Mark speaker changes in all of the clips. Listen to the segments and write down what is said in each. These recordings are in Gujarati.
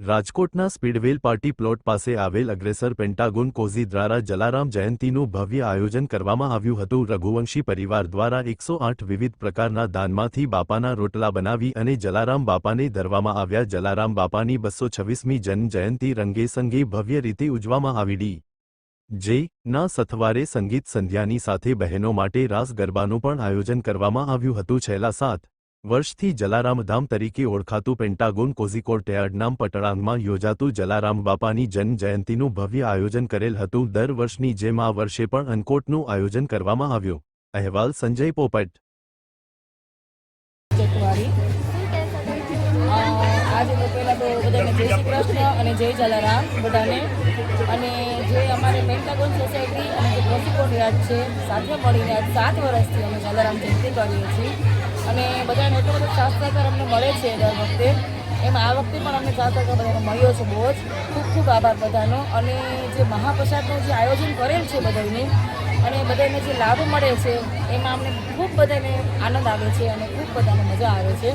Speaker 1: રાજકોટના સ્પીડવેલ પાર્ટી પ્લોટ પાસે આવેલ અગ્રેસર પેન્ટાગોન કોઝી દ્વારા જલારામ જયંતીનું ભવ્ય આયોજન કરવામાં આવ્યું હતું. રઘુવંશી પરિવાર દ્વારા એકસો આઠ વિવિધ પ્રકારના દાનમાંથી બાપાના રોટલા બનાવી અને જલારામ બાપાને ધરવામાં આવ્યા. જલારામ બાપાની બસો છવ્વીસમી જન્મજયંતિ રંગેસંગે ભવ્ય રીતે ઉજવવામાં આવીડી જે ના સથવારે સંગીત સંધ્યાની સાથે બહેનો માટે રાસ ગરબાનું પણ આયોજન કરવામાં આવ્યું હતું. છેલ્લા સાત વર્ષથી જલારામધામ તરીકે ઓળખાતું પેન્ટાગોન કોઝિકોડ નામ પટણાંગમાં યોજાતું જલારામ બાપાની જન્મ ભવ્ય આયોજન કરેલ હતું દર વર્ષની જેમ આ વર્ષે પણ અનકોટનું આયોજન કરવામાં આવ્યું. અહેવાલ સંજય પોપટ.
Speaker 2: સાથે મળીને સાત વર્ષથી અમે જલારામ જયંતિ કરીએ છીએ. અને બધાને એટલો બધો સાથ અમને મળે છે દર વખતે. એમાં આ વખતે પણ અમને સાથ બધાનો મળ્યો છે બહુ જ. ખૂબ ખૂબ આભાર બધાનો. અને જે મહાપ્રસાદનું જે આયોજન કરેલ છે બધાને અને બધાને જે લાભ મળે છે, એમાં અમને ખૂબ બધાને આનંદ આવે છે અને ખૂબ બધાને મજા આવે છે.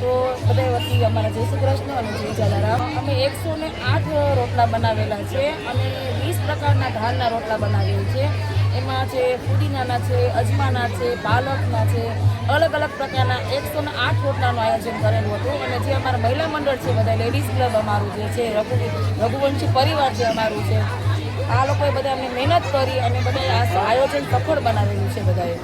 Speaker 2: તો બધા વતી અમારા જય શ્રી કૃષ્ણ અને જય જલારામ. અમે એકસો ને આઠ રોટલા બનાવેલા છે અને વીસ પ્રકારના ધાનના રોટલા બનાવેલ છે એમાં છે, પુદીનાના છે, અજમાના છે પાલકના છે, અલગ અલગ પ્રકારના એકસો ને આઠ રોટલાનું આયોજન કરેલું હતું. અને જે અમારા મહિલા મંડળ છે બધા લેડીઝ ક્લબ અમારું જે છે, રઘુ, રઘુવંશી પરિવાર જે અમારું છે, આ લોકોએ બધા અમને મહેનત કરી અને બધા આયોજન સફળ બનાવેલું છે બધાએ.